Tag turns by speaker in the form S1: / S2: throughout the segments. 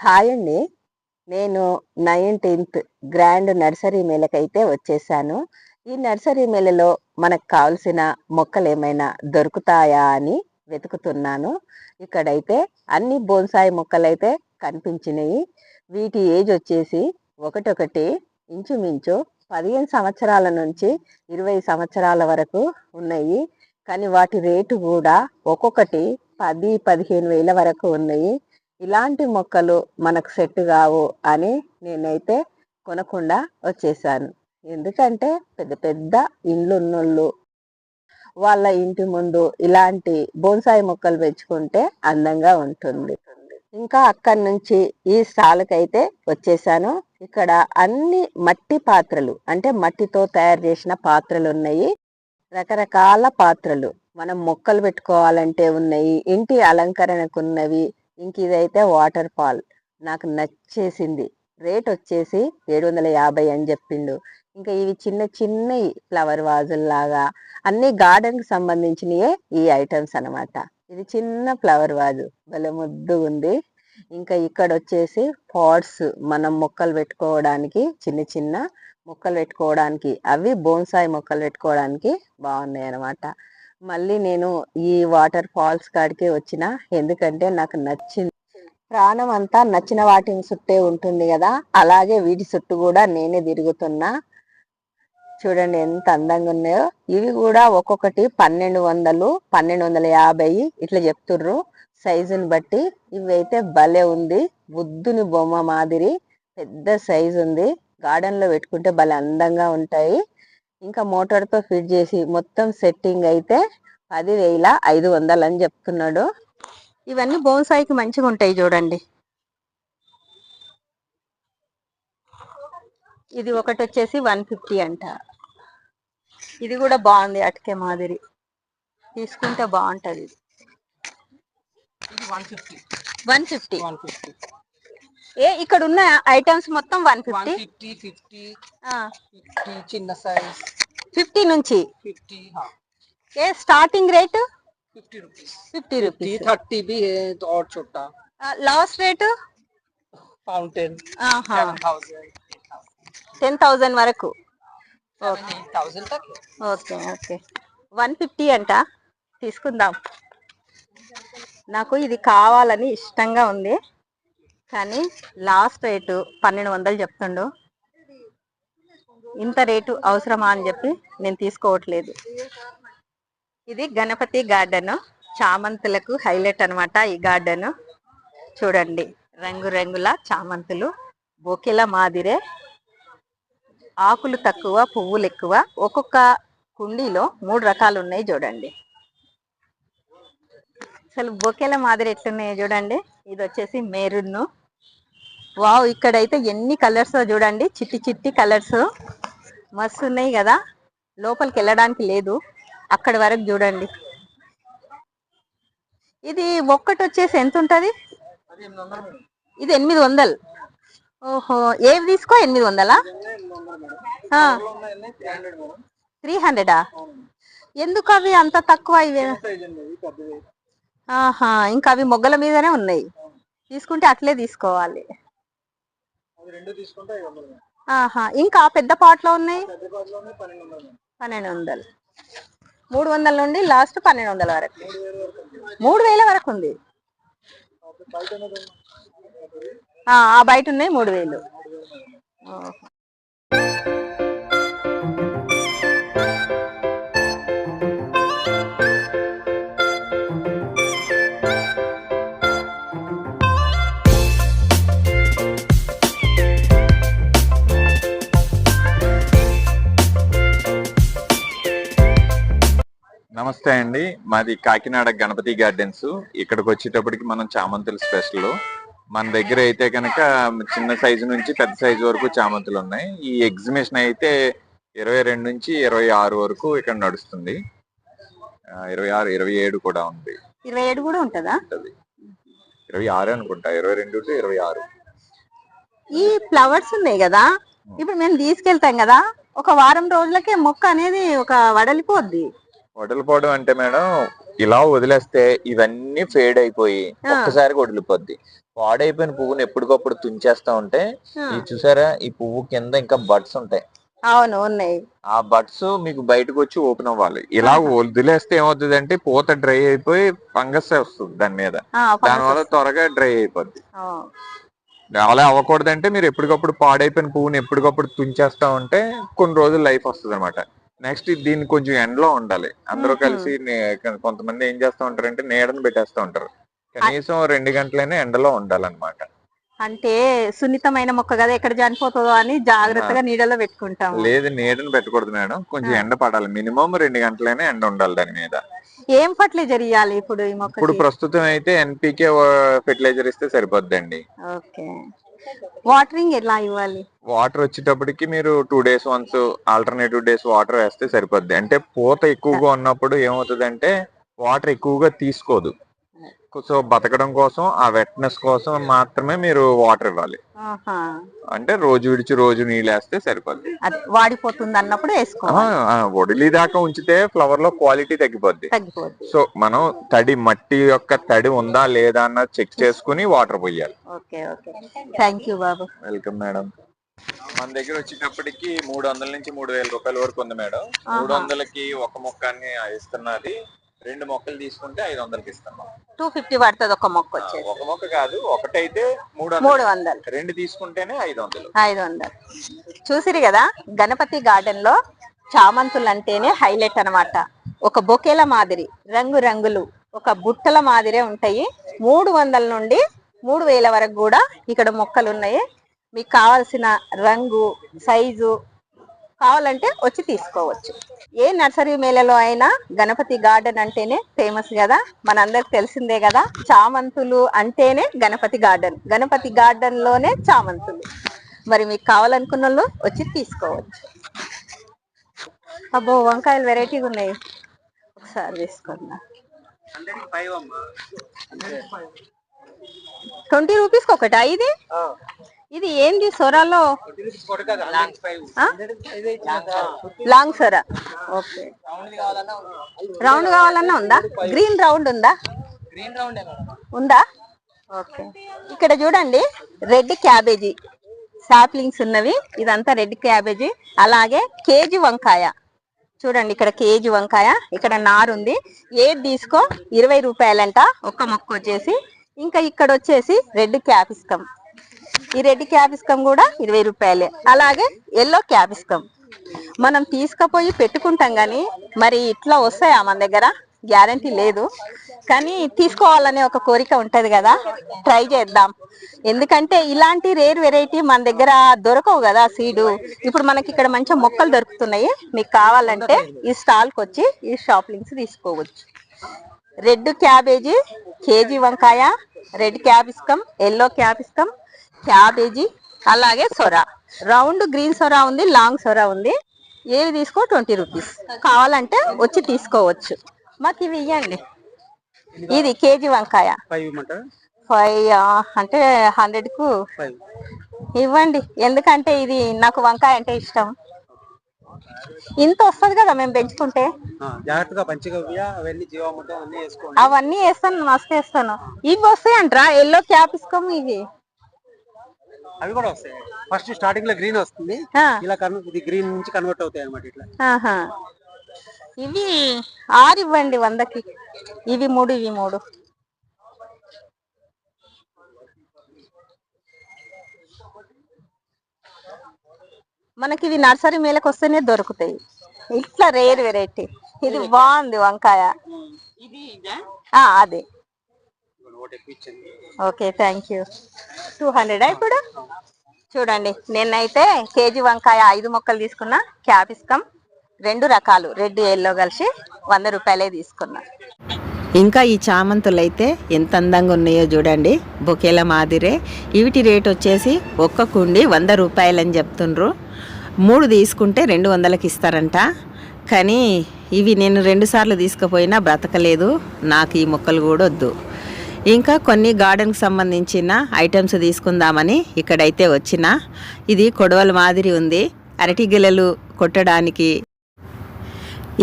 S1: Hi అండి. నేను nineteenth grand nursery మేళకైతే వచ్చేసాను. ఈ నర్సరీ మేళలో మనకు కావలసిన మొక్కలు ఏమైనా దొరుకుతాయా అని వెతుకుతున్నాను. ఇక్కడైతే అన్ని బోన్సాయి మొక్కలైతే కనిపించినాయి. వీటి ఏజ్ వచ్చేసి ఒకటొకటి ఇంచుమించు పదిహేను సంవత్సరాల నుంచి ఇరవై సంవత్సరాల వరకు ఉన్నాయి. కానీ వాటి రేటు కూడా ఒక్కొక్కటి పది పదిహేను వేల వరకు ఉన్నాయి. ఇలాంటి మొక్కలు మనకు సెట్ కావు అని నేనైతే కొనకుండా వచ్చేసాను. ఎందుకంటే పెద్ద పెద్ద ఇండ్లు ఉన్నోళ్ళు వాళ్ళ ఇంటి ముందు ఇలాంటి బోన్సాయి మొక్కలు పెంచుకుంటే అందంగా ఉంటుంది. ఇంకా అక్కడి నుంచి ఈ స్టాల్కైతే వచ్చేసాను. ఇక్కడ అన్ని మట్టి పాత్రలు అంటే మట్టితో తయారు చేసిన పాత్రలు ఉన్నాయి రకరకాల పాత్రలు మనం మొక్కలు పెట్టుకోవాలంటే ఉన్నాయి ఇంటి అలంకరణకు ఉన్నవి ఇంక ఇదైతే వాటర్ ఫాల్. నాకు నచ్చేసింది. రేట్ వచ్చేసి ఏడు వందల యాభై అని చెప్పిండు. ఇంకా ఇవి చిన్న చిన్న ఫ్లవర్ వాజుల్లాగా అన్ని గార్డెన్కి సంబంధించినయే ఈ ఐటమ్స్ అన్నమాట. ఇది చిన్న ఫ్లవర్ వాజు. భలే ముద్దుగా ఉంది ఇంకా ఇక్కడ వచ్చేసి పాట్స్ మనం మొక్కలు పెట్టుకోవడానికి చిన్న చిన్న మొక్కలు పెట్టుకోవడానికి అవి బోన్సాయి మొక్కలు పెట్టుకోవడానికి బాగున్నాయి అన్నమాట మళ్ళీ నేను ఈ వాటర్ ఫాల్స్ కాడికే వచ్చిన. ఎందుకంటే నాకు నచ్చింది. ప్రాణం అంతా నచ్చిన వాటిని చుట్టే ఉంటుంది కదా. అలాగే వీటి చుట్టూ కూడా నేనే తిరుగుతున్నా. చూడండి ఎంత అందంగా ఉన్నాయో. ఇవి కూడా ఒక్కొక్కటి పన్నెండు వందలు పన్నెండు వందల యాభై ఇట్లా చెప్తుర్రు. సైజుని బట్టి ఇవి అయితే భలే ఉంది. బుద్ధుని బొమ్మ మాదిరి పెద్ద సైజు ఉంది. గార్డెన్లో పెట్టుకుంటే భలే అందంగా ఉంటాయి. ఇంకా మోటార్తో ఫిట్ చేసి మొత్తం సెట్టింగ్ అయితే పదివేల ఐదు వందలు అని చెప్తున్నాడు. ఇవన్నీ బోన్సాయికి మంచిగా ఉంటాయి చూడండి. ఇది ఒకటి వచ్చేసి వన్ ఫిఫ్టీ అంట. ఇది కూడా బాగుంది అటకే మాదిరి. తీసుకుంటే బాగుంటది. ఇది
S2: one fifty.
S1: One fifty.
S2: One fifty.
S1: ఏ ఇక్కడ ఉన్న ఐటమ్స్ మొత్తం one
S2: one
S1: fifty
S2: fifty fifty fifty చిన్న సైజ్
S1: ఫిఫ్టీ నుంచి
S2: फिफ्टी हाँ
S1: ఏ starting rate
S2: fifty rupees
S1: fifty
S2: fifty
S1: rupees
S2: thirty भी है तो और छोटा
S1: last rate
S2: fountain seven thousand
S1: ten thousand వరకు
S2: सेवन थाउजेंड तक है
S1: ఓకే ఓకే వన్ ఫిఫ్టీ అంట తీసుకుందాం నాకు ఇది కావాలని ఇష్టంగా ఉంది కానీ లాస్ట్ రేటు పన్నెండు వందలు చెప్తుండు. ఇంత రేటు అవసరమా అని చెప్పి నేను తీసుకోవట్లేదు. ఇది గణపతి గార్డెన్. చామంతులకు హైలైట్ అన్నమాట ఈ గార్డెన్. చూడండి రంగురంగుల చామంతులు. బొకెల మాదిరే. ఆకులు తక్కువ పువ్వులు ఎక్కువ ఒక్కొక్క కుండీలో మూడు రకాలు ఉన్నాయి చూడండి. అసలు బొకేల మాదిరి ఎట్లున్నాయో చూడండి. ఇది వచ్చేసి మెరూన్. వావ్ ఇక్కడైతే ఎన్ని కలర్స్ చూడండి. చిట్టి చిట్టి కలర్స్. మస్తు ఉన్నాయి కదా. లోపలికి వెళ్ళడానికి లేదు. అక్కడి వరకు చూడండి. ఇది ఒక్కటి వచ్చేసి ఎంత ఉంటుంది ఇది ఎనిమిది వందలు. ఓహో ఏమి తీసుకో? ఎనిమిది వందలా?
S2: త్రీ హండ్రెడా?
S1: ఎందుకు అవి అంత తక్కువ ఇవే? ఆహా ఇంకా అవి మొగ్గల మీదనే ఉన్నాయి. తీసుకుంటే అట్లే తీసుకోవాలి. ఆహా ఇంకా పెద్ద పాట్లో ఉన్నాయి?
S2: పన్నెండు వందలు మేడం.
S1: వందలు. నుండి లాస్ట్ పన్నెండు వందల వరకు.
S2: మూడు వేల వరకు ఉంది.
S1: ఆ బయట ఉన్నాయి మూడు వేలు.
S3: నమస్తే అండి. మాది కాకినాడ గణపతి గార్డెన్స్. ఇక్కడికి వచ్చేటప్పటికి మనం చామంతులు స్పెషల్ మన దగ్గర అయితే కనుక చిన్న సైజు నుంచి పెద్ద సైజు వరకు చామంతులు ఉన్నాయి. ఈ ఎగ్జిబిషన్ అయితే ఇరవై రెండు నుంచి ఇరవై ఆరు వరకు ఇక్కడ నడుస్తుంది. ఇరవై ఆరు ఇరవై ఏడు కూడా ఉంది.
S1: ఇరవై ఏడు కూడా ఉంటుందా?
S3: ఉంటది. ఇరవై ఆరు అనుకుంటా. ఇరవై రెండు టు ఇరవై ఆరు.
S1: ఈ ఫ్లవర్స్ ఉన్నాయి కదా? ఇప్పుడు మేము తీసుకెళ్తాం కదా? ఒక వారం రోజులకే మొక్క అనేది ఒక వడలిపోద్ది.
S3: వడలిపోవడం అంటే మేడం ఇలా వదిలేస్తే ఇవన్నీ ఫేడ్ అయిపోయి. ఒక్కసారిగా వదిలిపోద్ది పాడైపోయిన పువ్వుని ఎప్పటికప్పుడు తుంచేస్తా ఉంటే ఇది చూసారా ఈ పువ్వు కింద ఇంకా బడ్స్ ఉంటాయి.
S4: అవును ఉన్నాయి.
S3: ఆ బడ్స్ మీకు బయటకు వచ్చి ఓపెన్ అవ్వాలి. ఇలా వదిలేస్తే ఏమవుతుంది అంటే పూత డ్రై అయిపోయి ఫంగస్ వస్తుంది దాని మీద. దానివల్ల. త్వరగా డ్రై అయిపోద్ది. అలా అవ్వకూడదంటే మీరు ఎప్పటికప్పుడు పాడైపోయిన పువ్వుని ఎప్పటికప్పుడు తుంచేస్తా ఉంటే కొన్ని రోజులు లైఫ్ వస్తుంది అనమాట నెక్స్ట్ దీన్ని కొంచెం ఎండలో ఉండాలి. అందరూ. కలిసి కొంతమంది ఏం చేస్తా ఉంటారంటే నీడను పెట్టేస్తా ఉంటారు. కనీసం రెండు గంటలైనా ఎండలో ఉండాలన్నమాట.
S4: అంటే సున్నితమైన మొక్క కదా ఎక్కడ చనిపోతుందో అని జాగ్రత్తగా నీడలో పెట్టుకుంటాము.
S3: లేదు నీడను పెట్టకూడదు మేడం. కొంచెం. ఎండ పడాలి. మినిమం రెండు గంటలైనా ఎండ ఉండాలి దాని మీద.
S4: ఏం ఫర్టిలైజర్ ఇవ్వాలి ఇప్పుడు ఈ
S3: ఇప్పుడు
S4: మొక్కకి
S3: ప్రస్తుతం అయితే ఎన్పికే ఫెర్టిలైజర్ ఇస్తే సరిపోద్దండి.
S4: ఓకే. వాటరింగ్ ఎలా ఇవ్వాలి?
S3: వాటర్ వచ్చేటప్పటికి మీరు two days once alternative days water వేస్తే సరిపోద్ది. అంటే పూత ఎక్కువగా ఉన్నప్పుడు ఏమవుతుంది అంటే వాటర్ ఎక్కువగా తీసుకోదు. సో బతకడం కోసం ఆ వెట్నెస్ కోసం మాత్రమే మీరు వాటర్ ఇవ్వాలి. అంటే రోజు విడిచి రోజు నీళ్ళు వేస్తే సరిపోద్ది.
S4: వాడిపోతుంది అన్నప్పుడు
S3: వడిలి దాకా ఉంచితే ఫ్లవర్లో క్వాలిటీ తగ్గిపోద్ది. సో మనం తడి మట్టి యొక్క తడి ఉందా లేదా అన్నది చెక్ చేసుకుని వాటర్ పోయాలి.
S4: Okay okay. థ్యాంక్ యూ బాబు.
S3: వెల్కమ్ మేడం మన దగ్గర వచ్చేటప్పటికి మూడు వందల నుంచి మూడు వేల రూపాయల వరకు ఉంది మేడం. మూడు వందలకి ఒక మొక్కని ఇస్తున్నది రెండు మొక్కలు తీసుకుంటే ఐదు వందలకి ఇస్తున్నాం.
S4: టూ ఫిఫ్టీ పడుతుంది ఒక మొక్క వచ్చేసి.
S3: ఒక మొక్క కాదు ఒకటైతే మూడు
S4: మూడు
S3: వందలు. రెండు తీసుకుంటేనే ఐదు వందలు.
S4: ఐదు వందలు. చూసిరు కదా గణపతి గార్డెన్లో చామంతులు అంటేనే హైలైట్ అన్నమాట. ఒక బొకేల మాదిరి రంగు రంగులు ఒక బుట్టల మాదిరే ఉంటాయి. మూడు వందల నుండి మూడు వేల వరకు కూడా ఇక్కడ మొక్కలు ఉన్నాయి. మీకు కావాల్సిన రంగు సైజు కావాలంటే వచ్చి తీసుకోవచ్చు. ఏ నర్సరీ మేళలో అయినా గణపతి గార్డెన్ అంటేనే ఫేమస్ కదా? మనందరికి తెలిసిందే కదా? చామంతులు అంటేనే గణపతి గార్డెన్. గణపతి గార్డెన్లోనే చామంతులు. మరి మీకు కావాలనుకున్న వాళ్ళు వచ్చి తీసుకోవచ్చు. అబ్బో వంకాయలు వెరైటీగా ఉన్నాయి. ఒకసారి తీసుకున్నా ట్వంటీ రూపీస్కి ఒకటా ఇది ఇది ఏంది? సొరాలో? లాంగ్ సొరా. ఓకే. రౌండ్ కావాలన్నా ఉందా? గ్రీన్ రౌండ్ ఉందా? ఉందా? ఓకే. ఇక్కడ చూడండి రెడ్ క్యాబేజీ. సాప్లింగ్స్ ఉన్నవి. ఇదంతా రెడ్ క్యాబేజీ. అలాగే కేజీ వంకాయ. చూడండి ఇక్కడ కేజీ వంకాయ. ఇక్కడ నారు ఉంది. ఏది తీసుకో? ఇరవై రూపాయలంట. ఒక్క మొక్క వచ్చేసి. ఇంకా ఇక్కడ వచ్చేసి రెడ్ క్యాపిస్కమ్ ఈ రెడ్ క్యాపిస్కమ్ కూడా ఇరవై రూపాయలే. అలాగే ఎల్లో క్యాపిస్కమ్ మనం తీసుకుపోయి పెట్టుకుంటాం కానీ మరి ఇట్లా వస్తాయా మన దగ్గర? గ్యారంటీ లేదు. కానీ తీసుకోవాలనే ఒక కోరిక ఉంటుంది కదా. ట్రై చేద్దాం. ఎందుకంటే ఇలాంటి రేర్ వెరైటీ మన దగ్గర దొరకవు కదా సీడు. ఇప్పుడు మనకి ఇక్కడ మంచిగా మొక్కలు దొరుకుతున్నాయి. మీకు కావాలంటే ఈ స్టాల్కి వచ్చి ఈ షాప్ లింక్స్ తీసుకోవచ్చు. రెడ్ క్యాబేజీ కేజీ వంకాయ red capsicum yellow capsicum cabbage అలాగే సొరా. రౌండ్ గ్రీన్ సొరా ఉంది లాంగ్ సొరా ఉంది. ఏవి తీసుకో ట్వంటీ రూపీస్. కావాలంటే వచ్చి తీసుకోవచ్చు. మాకు ఇవి ఇవ్వండి ఇది కేజీ వంకాయ.
S2: ఫైవ్
S4: అంటే
S2: హండ్రెడ్కు
S4: ఇవ్వండి. ఎందుకంటే ఇది నాకు వంకాయ అంటే ఇష్టం. ఇంత వస్తుంది కదా మేము పెంచుకుంటే.
S2: అవన్నీ
S4: వేస్తాను మస్తు వేస్తాను. ఇవి వస్తాయి అంటారా ఎల్లో క్యాప్ ఇసుకోము ఇవి.
S2: అవి కూడా వస్తాయి. ఫస్ట్ స్టార్టింగ్లో గ్రీన్ వస్తుంది. ఇలా కన్ ఇది గ్రీన్ నుంచి కన్వర్ట్ అవుతాయి అనమాట ఇట్లా.
S4: ఆహా. ఇవి ఆరు ఇవ్వండి వందకి. ఇవి మూడు ఇవి మూడు. మనకి ఇవి నర్సరీ మేలకు వస్తేనే దొరుకుతాయి. ఇట్లా రేర్ వెరైటీ. ఇది బాగుంది వంకాయ. ఆ, అదే. Okay thank you. Two hundred ఇప్పుడు? చూడండి నేనైతే కేజీ వంకాయ ఐదు మొక్కలు తీసుకున్నా క్యాపిస్కమ్ రెండు రకాలు రెడ్ ఎల్లో కలిసి వంద రూపాయలే తీసుకున్నా.
S1: ఇంకా ఈ చామంతులు అయితే ఎంత అందంగా ఉన్నాయో చూడండి బొకేల మాదిరే. వీటి రేట్ వచ్చేసి ఒక్క కుండి వంద రూపాయలని చెప్తుండ్రు. మూడు తీసుకుంటే రెండు వందలకి ఇస్తారంట. కానీ ఇవి నేను రెండు సార్లు తీసుకుపోయినా బ్రతకలేదు నాకు ఈ మొక్కలు కూడా వద్దు. ఇంకా కొన్ని గార్డెన్కి సంబంధించిన ఐటమ్స్ తీసుకుందామని ఇక్కడైతే వచ్చిన. ఇది కొడవల మాదిరి ఉంది. అరటి గిలలు కొట్టడానికి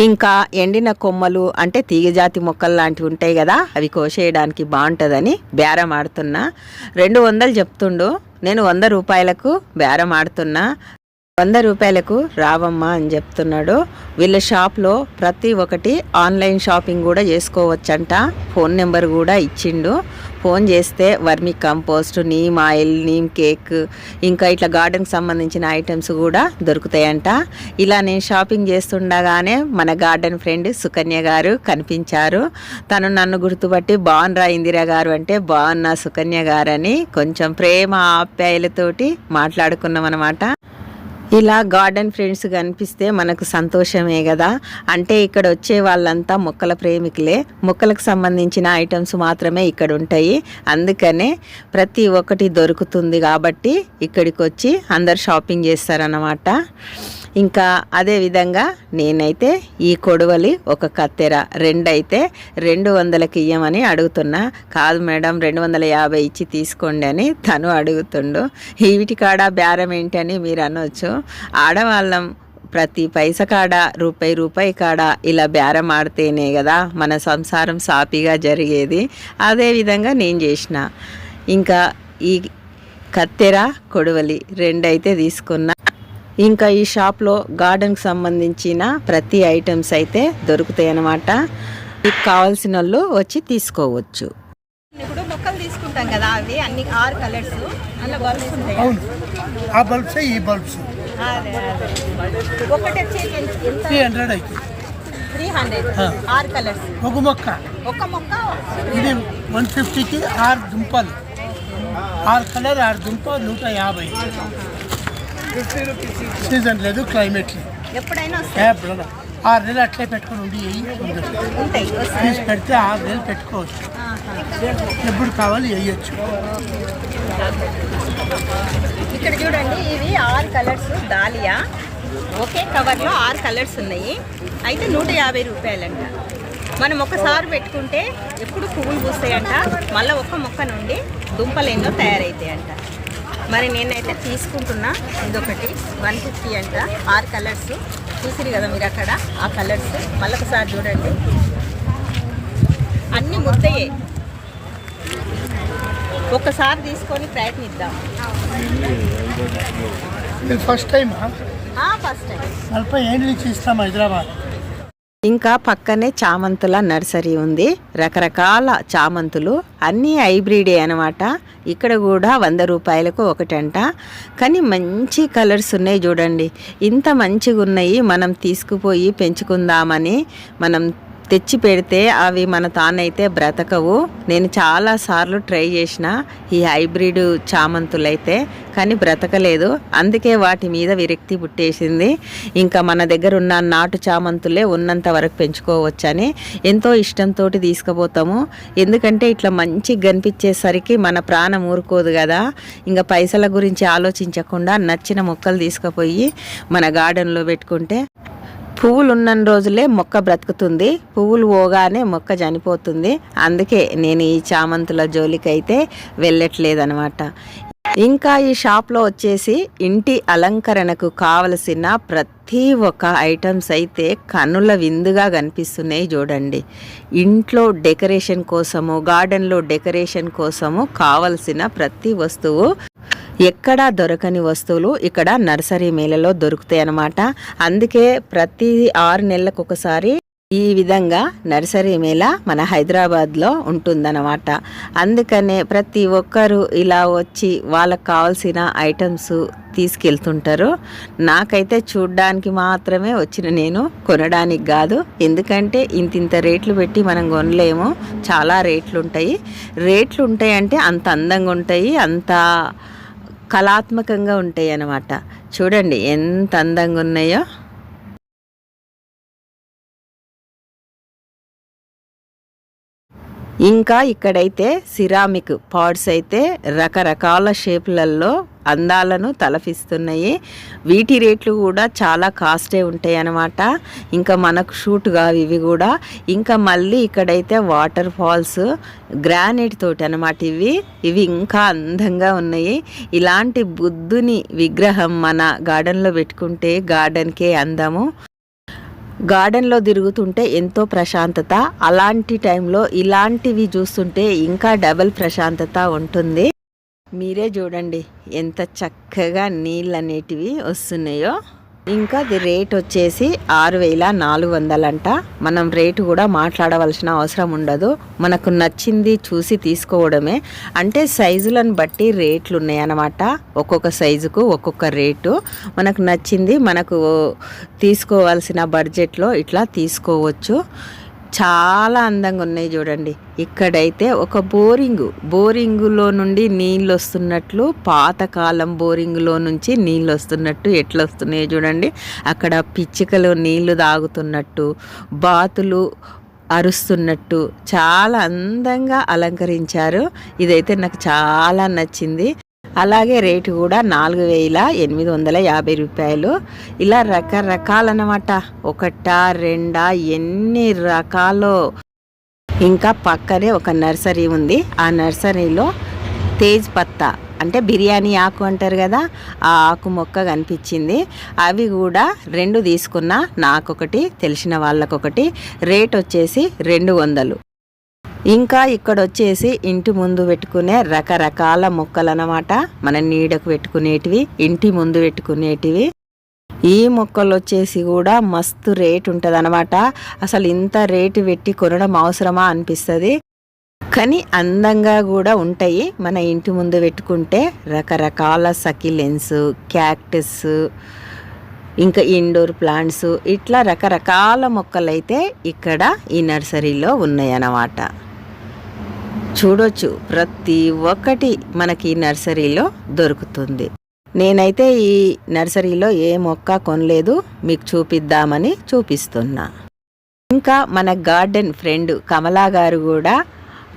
S1: ఇంకా ఎండిన కొమ్మలు అంటే తీగజాతి మొక్కలు లాంటివి ఉంటాయి కదా అవి కోసేయడానికి బాగుంటుందని బేరం ఆడుతున్నా. రెండు వందలు చెప్తుండు. నేను వంద రూపాయలకు బేరం ఆడుతున్నా. వంద రూపాయలకు రావమ్మా అని చెప్తున్నాడు. వీళ్ళ షాప్లో ప్రతి ఒక్కటి ఆన్లైన్ షాపింగ్ కూడా చేసుకోవచ్చంట. ఫోన్ నెంబర్ కూడా ఇచ్చిండు. ఫోన్ చేస్తే vermicompost neem oil neem cake ఇంకా ఇట్లా గార్డెన్కి సంబంధించిన ఐటమ్స్ కూడా దొరుకుతాయంట. ఇలా నేను షాపింగ్ చేస్తుండగానే మన గార్డెన్ ఫ్రెండ్ సుకన్య గారు కనిపించారు. తను నన్ను గుర్తుపట్టి బాగునరా ఇందిరా గారు అంటే బాగున్నా సుకన్య గారని కొంచెం ప్రేమ ఆప్యాయలతోటి మాట్లాడుకున్నాం అనమాట ఇలా గార్డెన్ ఫ్రెండ్స్ కనిపిస్తే మనకు సంతోషమే కదా. అంటే ఇక్కడ వచ్చే వాళ్ళంతా మొక్కల ప్రేమికులే. మొక్కలకు సంబంధించిన ఐటమ్స్ మాత్రమే ఇక్కడ ఉంటాయి. అందుకనే ప్రతి ఒక్కటి దొరుకుతుంది కాబట్టి ఇక్కడికి వచ్చి అందరు షాపింగ్ చేస్తారన్నమాట. ఇంకా అదే విధంగా నేనైతే ఈ కొడవలి ఒక కత్తెర రెండైతే రెండు వందలకి ఇయ్యమని అడుగుతున్నా. కాదు మేడం రెండు వందల యాభై ఇచ్చి తీసుకోండి అని తను అడుగుతుండు. వీటి కాడ బేరం ఏంటని మీరు అనొచ్చు. ఆడవాళ్ళం ప్రతి పైస కాడ రూపాయి రూపాయి కాడ ఇలా బేరం ఆడితేనే కదా మన సంసారం సాపిగా జరిగేది. అదే విధంగా నేను చేసిన. ఇంకా ఈ కత్తెర కొడవలి రెండైతే తీసుకున్నా. ఇంకా ఈ షాప్లో గార్డెన్కి సంబంధించిన ప్రతి ఐటమ్స్ అయితే దొరుకుతాయి అన్నమాట మీకు కావాల్సిన వాళ్ళు వచ్చి తీసుకోవచ్చు.
S5: ఇప్పుడు మొక్కలు తీసుకుంటాం కదా అవి అన్ని ఆరు కలర్స్. అందులో బల్బ్స్ ఉంటాయి?
S6: అవును. ఆ బల్బ్స్ ఈ బల్బ్స్
S5: ఒకటి
S6: త్రీ హండ్రెడ్ అయితే.
S5: Three
S6: hundred.
S5: ఆరు కలర్స్.
S6: ఒక మొక్క.
S5: ఒక మొక్క
S6: ఇది వన్ ఫిఫ్టీకి ఆరు దుంపలు. ఆరు కలర్ ఆరు దుంప నూట యాభై. సీజన్ లేదు క్లైమేట్ లేదు.
S5: ఎప్పుడైనా
S6: ఆరు నెలలు అట్లే పెట్టుకొని ఉండి తీసి పెడితే ఆరు నెలలు పెట్టుకోవచ్చు. ఎప్పుడు కావాలి వేయచ్చు.
S5: ఇక్కడ చూడండి ఇవి ఆరు కలర్స్ దాలియా. ఒకే కవర్లో ఆరు కలర్స్ ఉన్నాయి. అయితే నూట యాభై రూపాయలంట. మనం ఒకసారి పెట్టుకుంటే ఎప్పుడు పువ్వులు పూస్తాయంట. మళ్ళీ ఒక్క మొక్క నుండి దుంపలు ఎన్నో తయారవుతాయంట మరి నేనైతే తీసుకుంటున్నా ఇదొకటి. వన్ ఫిఫ్టీ అంట. ఆరు కలర్స్. చూసిరు కదా మీరు అక్కడ? ఆ కలర్స్. మళ్ళీ ఒకసారి చూడండి. అన్నీ ముద్దయే. ఒక్కసారి తీసుకొని ప్రయత్నిద్దాం.
S6: ఫస్ట్ టైమా
S5: ఫస్ట్ టైం
S6: నలభై ఏళ్ళ నుంచి ఇస్తాం హైదరాబాద్.
S1: ఇంకా పక్కనే చామంతుల నర్సరీ ఉంది. రకరకాల చామంతులు. అన్నీ హైబ్రిడే అనమాట ఇక్కడ కూడా వంద రూపాయలకు ఒకటంట. కానీ మంచి కలర్స్ ఉన్నాయి చూడండి. ఇంత మంచిగా ఉన్నాయి మనం తీసుకుపోయి పెంచుకుందామని మనం తెచ్చి పెడితే అవి మన తానైతే బ్రతకవు. నేను చాలా సార్లు ట్రై చేసిన ఈ హైబ్రిడ్ చామంతులైతే కానీ బ్రతకలేదు. అందుకే వాటి మీద విరక్తి పుట్టేసింది. ఇంకా మన దగ్గర ఉన్న నాటు చామంతులే ఉన్నంత వరకు పెంచుకోవచ్చని ఎంతో ఇష్టంతో తీసుకుపోతాము. ఎందుకంటే ఇట్లా మంచి కనిపించేసరికి మన ప్రాణం ఊరుకోదు కదా. ఇంకా పైసల గురించి ఆలోచించకుండా నచ్చిన మొక్కలు తీసుకుపోయి మన గార్డెన్లో పెట్టుకుంటే పువ్వులు ఉన్న రోజులే మొక్క బ్రతుకుతుంది. పువ్వులు పోగానే మొక్క చనిపోతుంది. అందుకే నేను ఈ చామంతుల జోలికైతే వెళ్ళట్లేదనమాట. ఇంకా ఈ షాప్లో వచ్చేసి ఇంటి అలంకరణకు కావలసిన ప్రతి ఒక్క ఐటమ్స్ అయితే కనుల విందుగా కనిపిస్తున్నాయి చూడండి. ఇంట్లో డెకరేషన్ కోసము గార్డెన్లో డెకరేషన్ కోసము కావలసిన ప్రతి వస్తువు ఎక్కడా దొరకని వస్తువులు ఇక్కడ నర్సరీ మేళలో దొరుకుతాయి అన్నమాట అందుకే ప్రతి ఆరు నెలలకు ఒకసారి ఈ విధంగా నర్సరీ మేళ మన హైదరాబాద్లో ఉంటుందన్నమాట. అందుకనే ప్రతి ఒక్కరు ఇలా వచ్చి వాళ్ళకి కావాల్సిన ఐటమ్స్ తీసుకెళ్తుంటారు. నాకైతే చూడ్డానికి మాత్రమే వచ్చిన నేను కొనడానికి కాదు. ఎందుకంటే ఇంత ఇంత రేట్లు పెట్టి మనం కొనలేము. చాలా రేట్లు ఉంటాయి రేట్లు ఉంటాయి అంటే అంత అందంగా ఉంటాయి అంత కళాత్మకంగా ఉంటాయి అన్నమాట చూడండి ఎంత అందంగా ఉన్నాయో ఇంకా ఇక్కడైతే సిరామిక్ పాడ్స్ అయితే రకరకాల షేపులలో అందాలను తలపిస్తున్నాయి. వీటి రేట్లు కూడా చాలా కాస్టే ఉంటాయి అన్నమాట. ఇంకా మనకు షూట్ కావు ఇవి కూడా. ఇంకా మళ్ళీ ఇక్కడైతే వాటర్ ఫాల్స్ గ్రానైట్ తోటి అనమాట ఇవి. ఇవి ఇంకా అందంగా ఉన్నాయి. ఇలాంటి బుద్ధుని విగ్రహం మన గార్డెన్లో పెట్టుకుంటే గార్డెన్కే అందము. గార్డెన్లో తిరుగుతుంటే ఎంతో ప్రశాంతత. అలాంటి టైంలో ఇలాంటివి చూస్తుంటే ఇంకా డబల్ ప్రశాంతత ఉంటుంది. మీరే చూడండి ఎంత చక్కగా నీళ్ళు అనేటివి వస్తున్నాయో. ఇంకా అది రేట్ వచ్చేసి ఆరు వేల నాలుగు వందలంట. మనం రేటు కూడా మాట్లాడవలసిన అవసరం ఉండదు. మనకు నచ్చింది చూసి తీసుకోవడమే. అంటే సైజులను బట్టి రేట్లు ఉన్నాయన్నమాట. ఒక్కొక్క సైజుకు ఒక్కొక్క రేటు. మనకు నచ్చింది మనకు తీసుకోవాల్సిన బడ్జెట్లో ఇట్లా తీసుకోవచ్చు. చాలా అందంగా ఉన్నాయి చూడండి. ఇక్కడైతే ఒక బోరింగు. బోరింగులో నుండి నీళ్ళు వస్తున్నట్లు పాతకాలం బోరింగులో నుంచి నీళ్ళు వస్తున్నట్టు ఎట్లా వస్తున్నాయో చూడండి. అక్కడ పిచ్చుకలు నీళ్ళు తాగుతున్నట్టు బాతులు అరుస్తున్నట్టు చాలా అందంగా అలంకరించారు. ఇదైతే నాకు చాలా నచ్చింది. అలాగే రేటు కూడా నాలుగు వేల ఎనిమిది వందల యాభై రూపాయలు. ఇలా రకరకాలన్నమాట. ఒకటా రెండా ఎన్ని రకాలు. ఇంకా పక్కనే ఒక నర్సరీ ఉంది. ఆ నర్సరీలో తేజ్ పత్తా అంటే బిర్యానీ ఆకు అంటారు కదా ఆ ఆకు మొక్క కనిపించింది. అవి కూడా రెండు తీసుకున్నా నాకొకటి తెలిసిన వాళ్ళకొకటి రేట్ వచ్చేసి రెండు వందలు. ఇంకా ఇక్కడ వచ్చేసి ఇంటి ముందు పెట్టుకునే రకరకాల మొక్కలు అన్నమాట మన నీడకు పెట్టుకునేటివి ఇంటి ముందు పెట్టుకునేటివి. ఈ మొక్కలు వచ్చేసి కూడా మస్తు రేట్ ఉంటుంది అనమాట అసలు ఇంత రేటు పెట్టి కొనడం అవసరమా అనిపిస్తుంది. కానీ అందంగా కూడా ఉంటాయి. మన ఇంటి ముందు పెట్టుకుంటే రకరకాల సకిలెన్స్ క్యాక్టస్ ఇంకా ఇండోర్ ప్లాంట్స్ ఇట్లా రకరకాల మొక్కలైతే ఇక్కడ ఈ నర్సరీలో ఉన్నాయన్నమాట. చూడొచ్చు. ప్రతి ఒక్కటి మనకి ఈ నర్సరీలో దొరుకుతుంది. నేనైతే ఈ నర్సరీలో ఏ మొక్క కొనలేదు. మీకు చూపిద్దామని చూపిస్తున్నా. ఇంకా మన గార్డెన్ ఫ్రెండ్ కమలా గారు కూడా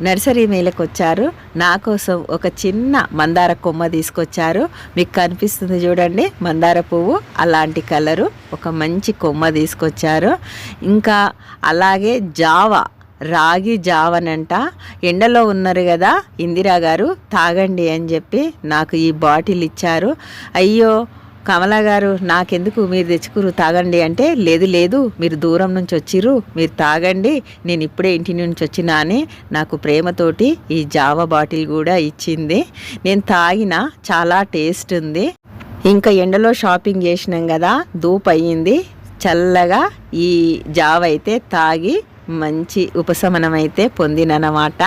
S1: నర్సరీ మేలకు వచ్చారు నా కోసం ఒక చిన్న మందార కొమ్మ తీసుకొచ్చారు. మీకు కనిపిస్తుంది చూడండి. మందార పువ్వు అలాంటి కలరు ఒక మంచి కొమ్మ తీసుకొచ్చారు. ఇంకా అలాగే జావా రాగి జావనంట. ఎండలో ఉన్నారు కదా ఇందిరా గారు తాగండి అని చెప్పి నాకు ఈ బాటిల్ ఇచ్చారు. అయ్యో కమలా గారు నాకెందుకు మీరు తెచ్చుకురు తాగండి అంటే లేదు లేదు మీరు దూరం నుంచి వచ్చిర్రు మీరు తాగండి నేను ఇప్పుడే ఇంటి నుంచి వచ్చినా అని నాకు ప్రేమతోటి ఈ జావ బాటిల్ కూడా ఇచ్చింది. నేను తాగిన చాలా టేస్ట్ ఉంది. ఇంకా ఎండలో షాపింగ్ చేసినాం కదా దూపు అయ్యింది. చల్లగా ఈ జావ అయితే తాగి మంచి ఉపశమనం అయితే పొందిననమాట.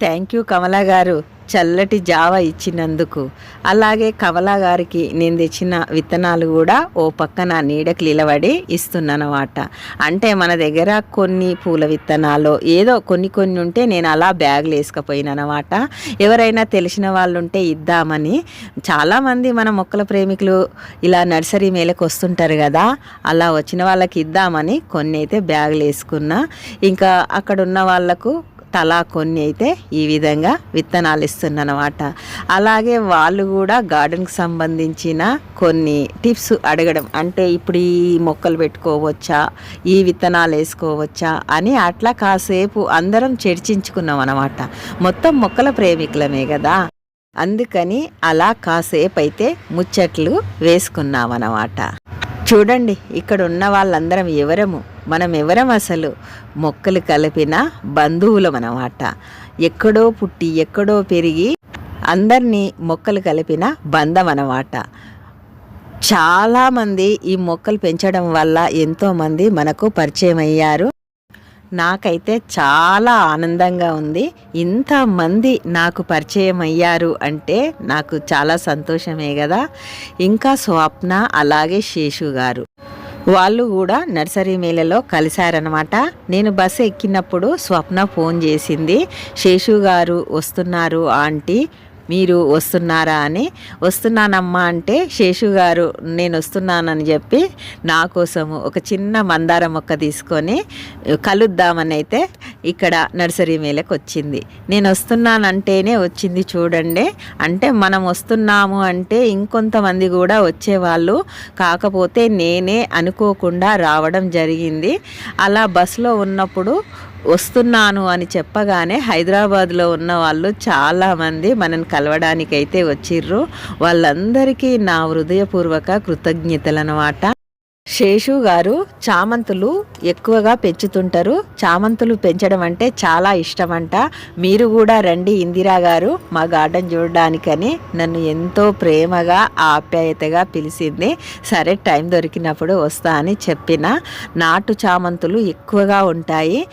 S1: థ్యాంక్ యూ కమలా గారు. చల్లటి జావ ఇచ్చినందుకు. అలాగే కమలా గారికి నేను తెచ్చిన విత్తనాలు కూడా ఓ పక్కన నీడకు నిలబడి ఇస్తున్నానమాట. అంటే మన దగ్గర కొన్ని పూల విత్తనాలు ఏదో కొన్ని కొన్ని ఉంటే నేను అలా బ్యాగ్లు వేసుకపోయినానమాట. ఎవరైనా తెలిసిన వాళ్ళు ఉంటే ఇద్దామని. చాలామంది మన మొక్కల ప్రేమికులు ఇలా నర్సరీ మేలకు వస్తుంటారు కదా అలా వచ్చిన వాళ్ళకి ఇద్దామని కొన్ని అయితే బ్యాగులు వేసుకున్నా. ఇంకా అక్కడ ఉన్న వాళ్ళకు తలా కొన్ని అయితే ఈ విధంగా విత్తనాలు ఇస్తున్నమాట అలాగే వాళ్ళు కూడా గార్డెన్కి సంబంధించిన కొన్ని టిప్స్ అడగడం అంటే ఇప్పుడు ఈ మొక్కలు పెట్టుకోవచ్చా ఈ విత్తనాలు వేసుకోవచ్చా అని అట్లా కాసేపు అందరం చర్చించుకున్నాం అనమాట మొత్తం మొక్కల ప్రేమికులమే కదా. అందుకని అలా కాసేపు అయితే ముచ్చట్లు వేసుకున్నామన్నమాట. చూడండి ఇక్కడ ఉన్న వాళ్ళందరం ఎవరము? మనం ఎవరం అసలు? మొక్కలు కలిపిన బంధువులం అన్నమాట. ఎక్కడో పుట్టి ఎక్కడో పెరిగి అందరినీ మొక్కలు కలిపిన బంధం అన్నమాట. చాలామంది ఈ మొక్కలు పెంచడం వల్ల ఎంతోమంది మనకు పరిచయం అయ్యారు. నాకైతే చాలా ఆనందంగా ఉంది. ఇంతమంది నాకు పరిచయం అయ్యారు అంటే నాకు చాలా సంతోషమే కదా ఇంకా స్వప్న అలాగే శేషు గారు. వాళ్ళు కూడా నర్సరీ మేళలో కలిశారనమాట. నేను బస్సు ఎక్కినప్పుడు స్వప్న ఫోన్ చేసింది. శేషు గారు వస్తున్నారు ఆంటీ. మీరు వస్తున్నారా అని వస్తున్నానమ్మా అంటే శేషు గారు నేను వస్తున్నానని చెప్పి నా కోసము ఒక చిన్న మందార మొక్క తీసుకొని కలుద్దామని అయితే ఇక్కడ నర్సరీ మేళకు వచ్చింది. నేను వస్తున్నానంటేనే వచ్చింది చూడండి. అంటే మనం వస్తున్నాము అంటే ఇంకొంతమంది కూడా వచ్చేవాళ్ళు. కాకపోతే నేనే అనుకోకుండా రావడం జరిగింది. అలా బస్సులో ఉన్నప్పుడు వస్తున్నాను అని చెప్పగానే హైదరాబాద్లో ఉన్న వాళ్ళు చాలామంది మనని కలవడానికైతే వచ్చిర్రు. వాళ్ళందరికీ నా హృదయపూర్వక కృతజ్ఞతలనమాట. శేషు గారు చామంతులు ఎక్కువగా పెంచుతుంటారు. చామంతులు పెంచడం అంటే చాలా ఇష్టమంట. మీరు కూడా రండి ఇందిరా గారు మా గార్డెన్ చూడడానికని నన్ను ఎంతో ప్రేమగా ఆప్యాయతగా పిలిచింది. సరే టైం దొరికినప్పుడు వస్తా అని చెప్పిన. నాటు చామంతులు ఎక్కువగా ఉంటాయి.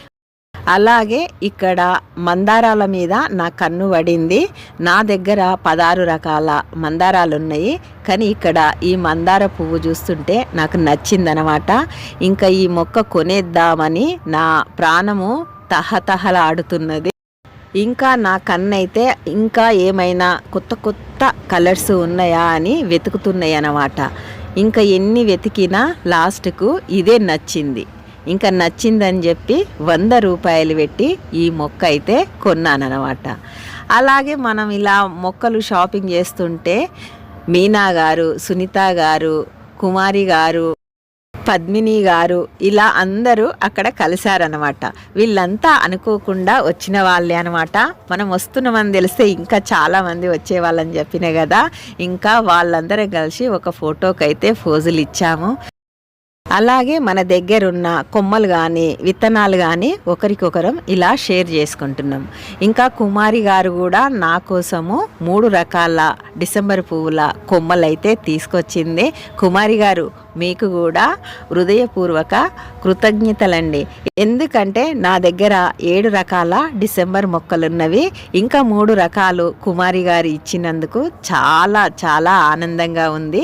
S1: అలాగే ఇక్కడ మందారాల మీద నా కన్ను పడింది. నా దగ్గర పదహారు రకాల మందారాలు ఉన్నాయి కానీ ఇక్కడ ఈ మందార పువ్వు చూస్తుంటే నాకు నచ్చిందనమాట. ఇంకా ఈ మొక్క కొనేద్దామని నా ప్రాణము తహతహలాడుతున్నది. ఇంకా నా కన్నైతే ఇంకా ఏమైనా కొత్త కొత్త కలర్స్ ఉన్నాయా అని వెతుకుతున్నాయి అన్నమాట ఇంకా ఎన్ని వెతికినా లాస్ట్కు ఇదే నచ్చింది. ఇంకా నచ్చిందని చెప్పి వంద రూపాయలు పెట్టి ఈ మొక్క అయితే కొన్నానమాట అలాగే మనం ఇలా మొక్కలు షాపింగ్ చేస్తుంటే మీనా గారు సునీత గారు కుమారి గారు పద్మిని గారు ఇలా అందరూ అక్కడ కలిశారనమాట వీళ్ళంతా అనుకోకుండా వచ్చిన వాళ్ళే అనమాట మనం వస్తున్నామని తెలిస్తే ఇంకా చాలామంది వచ్చేవాళ్ళని చెప్పిన కదా ఇంకా వాళ్ళందరం కలిసి ఒక ఫోటోకైతే ఫోజులు ఇచ్చాము. అలాగే మన దగ్గరున్న కొమ్మలు కానీ విత్తనాలు కానీ ఒకరికొకరం ఇలా షేర్ చేసుకుంటున్నాం. ఇంకా కుమారి గారు కూడా నా కోసము మూడు రకాల డిసెంబర్ పువ్వుల కొమ్మలైతే తీసుకొచ్చింది. కుమారి గారు మీకు కూడా హృదయపూర్వక కృతజ్ఞతలండి. ఎందుకంటే నా దగ్గర ఏడు రకాల డిసెంబర్ మొక్కలున్నవి. ఇంకా మూడు రకాలు కుమారి గారు ఇచ్చినందుకు చాలా చాలా ఆనందంగా ఉంది.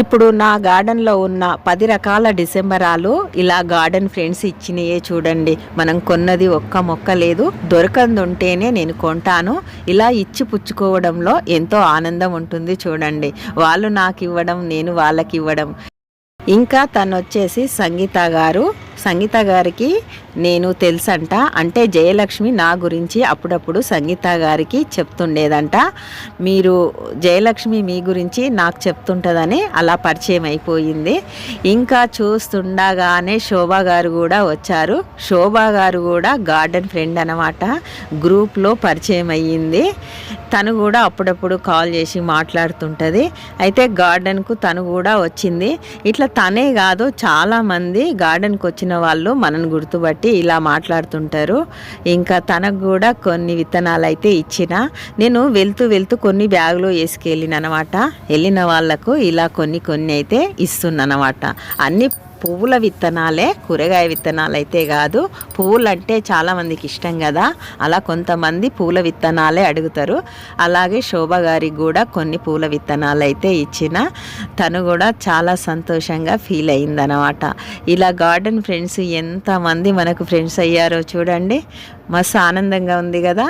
S1: ఇప్పుడు నా గార్డెన్లో ఉన్న పది రకాల డిసెంబరాలు ఇలా గార్డెన్ ఫ్రెండ్స్ ఇచ్చినయే చూడండి. మనం కొన్నది ఒక్క మొక్క లేదు. దొరకంది ఉంటేనే నేను కొంటాను. ఇలా ఇచ్చి పుచ్చుకోవడంలో ఎంతో ఆనందం ఉంటుంది చూడండి. వాళ్ళు నాకు ఇవ్వడం నేను వాళ్ళకి ఇవ్వడం ఇంకా తను వచ్చేసి సంగీత గారు. సంగీత గారికి నేను తెలుసంట. అంటే జయలక్ష్మి నా గురించి అప్పుడప్పుడు సంగీత గారికి చెప్తుండేదంట. మీరు జయలక్ష్మి మీ గురించి నాకు చెప్తుంటుందని అలా పరిచయం అయిపోయింది. ఇంకా చూస్తుండగానే శోభా గారు కూడా వచ్చారు. శోభా గారు కూడా గార్డెన్ ఫ్రెండ్ అనమాట గ్రూప్లో పరిచయం అయ్యింది. తను కూడా అప్పుడప్పుడు కాల్ చేసి మాట్లాడుతుంటుంది. అయితే గార్డెన్కు తను కూడా వచ్చింది. ఇట్లా తనే కాదు చాలామంది గార్డెన్కి వచ్చిన వాళ్ళు మనను గుర్తుపట్టి ఇలా మాట్లాడుతుంటారు. ఇంకా తనకు కూడా కొన్ని విత్తనాలు అయితే ఇచ్చిన. నేను వెళ్తూ వెళ్తూ కొన్ని బ్యాగులో వేసుకెళ్ళిన అనమాట వెళ్ళిన వాళ్ళకు ఇలా కొన్ని కొన్ని అయితే ఇస్తున్నానమాట. అన్ని పువ్వుల విత్తనాలే కూరగాయ విత్తనాలు అయితే కాదు. పువ్వులు అంటే చాలామందికి ఇష్టం కదా. అలా కొంతమంది పూల విత్తనాలే అడుగుతారు. అలాగే శోభ గారికి కూడా కొన్ని పూల విత్తనాలు అయితే ఇచ్చిన. తను కూడా చాలా సంతోషంగా ఫీల్ అయిందనమాట. ఇలా గార్డెన్ ఫ్రెండ్స్ ఎంతమంది మనకు ఫ్రెండ్స్ అయ్యారో చూడండి. మస్తు ఆనందంగా ఉంది కదా.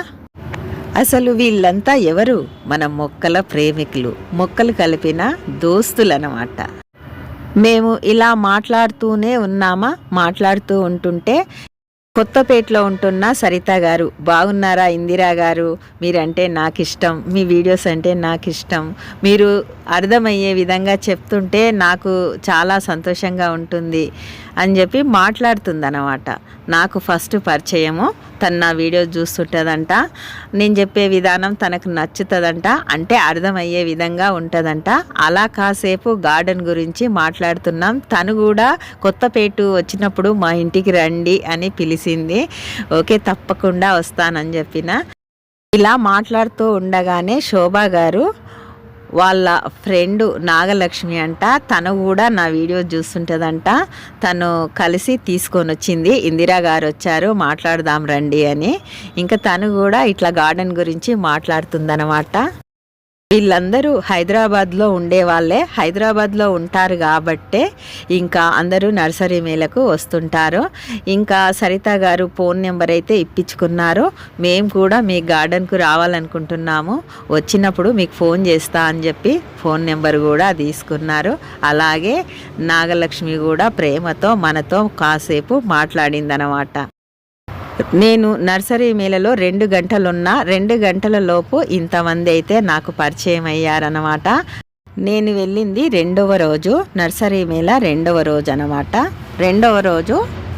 S1: అసలు వీళ్ళంతా ఎవరు? మన మొక్కల ప్రేమికులు. మొక్కలు కలిపిన దోస్తులు అన్నమాట మేము ఇలా మాట్లాడుతూనే ఉన్నామా? మాట్లాడుతూ ఉంటుంటే కొత్తపేటలో ఉంటున్న సరిత గారు బాగున్నారా ఇందిరా గారు? మీరంటే నాకు ఇష్టం మీ వీడియోస్ అంటే నాకు ఇష్టం మీరు అర్థమయ్యే విధంగా చెప్తుంటే నాకు చాలా సంతోషంగా ఉంటుంది. అని చెప్పి మాట్లాడుతుందన్నమాట. నాకు ఫస్ట్ పరిచయము. తను నా వీడియో చూస్తుంటుందంట. నేను చెప్పే విధానం తనకు నచ్చుతుందంట. అంటే అర్థమయ్యే విధంగా ఉంటుందంట. అలా కాసేపు గార్డెన్ గురించి మాట్లాడుతున్నాం. తను కూడా కొత్తపేట వచ్చినప్పుడు మా ఇంటికి రండి అని పిలిచింది. ఓకే తప్పకుండా వస్తానని చెప్పిన. ఇలా మాట్లాడుతూ ఉండగానే శోభా గారు వాళ్ళ ఫ్రెండ్ నాగలక్ష్మి అంట. తను కూడా నా వీడియో చూస్తుంటుందంట. తను కలిసి తీసుకొని వచ్చింది ఇందిరా గారు వచ్చారు మాట్లాడదాం రండి అని. ఇంకా తను కూడా ఇట్లా గార్డెన్ గురించి మాట్లాడుతుందనమాట వీళ్ళందరూ హైదరాబాద్లో ఉండే వాళ్ళే హైదరాబాద్లో ఉంటారు కాబట్టే ఇంకా అందరూ నర్సరీ మేళకు వస్తుంటారు. ఇంకా సరిత గారు ఫోన్ నెంబర్ అయితే ఇప్పించుకున్నారు. మేము కూడా మీ గార్డెన్కు రావాలనుకుంటున్నాము. వచ్చినప్పుడు మీకు ఫోన్ చేస్తా అని చెప్పి ఫోన్ నెంబర్ కూడా తీసుకున్నారు. అలాగే నాగలక్ష్మి కూడా ప్రేమతో మనతో కాసేపు మాట్లాడిందనమాట. నేను నర్సరీ మేళలో రెండు గంటలున్నా రెండు గంటల లోపు ఇంతమంది అయితే నాకు పరిచయం అయ్యారనమాట నేను వెళ్ళింది రెండవ రోజు నర్సరీ మేళ రెండవ రోజు అనమాట రెండవ రోజు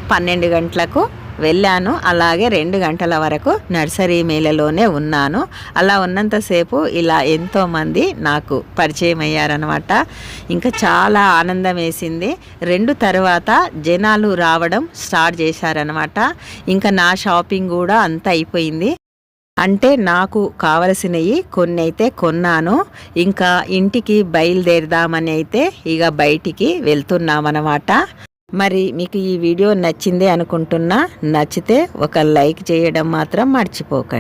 S1: పన్నెండు గంటలకు వెళ్ళాను. అలాగే రెండు గంటల వరకు నర్సరీ మేళలోనే ఉన్నాను. అలా ఉన్నంతసేపు ఇలా ఎంతోమంది నాకు పరిచయం అయ్యారనమాట ఇంకా చాలా ఆనందం వేసింది. రెండు తర్వాత జనాలు రావడం స్టార్ట్ చేశారనమాట ఇంకా నా షాపింగ్ కూడా అంతా అయిపోయింది. అంటే నాకు కావలసినవి కొన్ని అయితే కొన్నాను. ఇంకా ఇంటికి బయలుదేరదామని అయితే ఇక బయటికి వెళ్తున్నామన్నమాట. మరి మీకు ఈ వీడియో నచ్చిందే అనుకుంటున్నా నచ్చితే ఒక లైక్ చేయడం మాత్రం మర్చిపోకండి.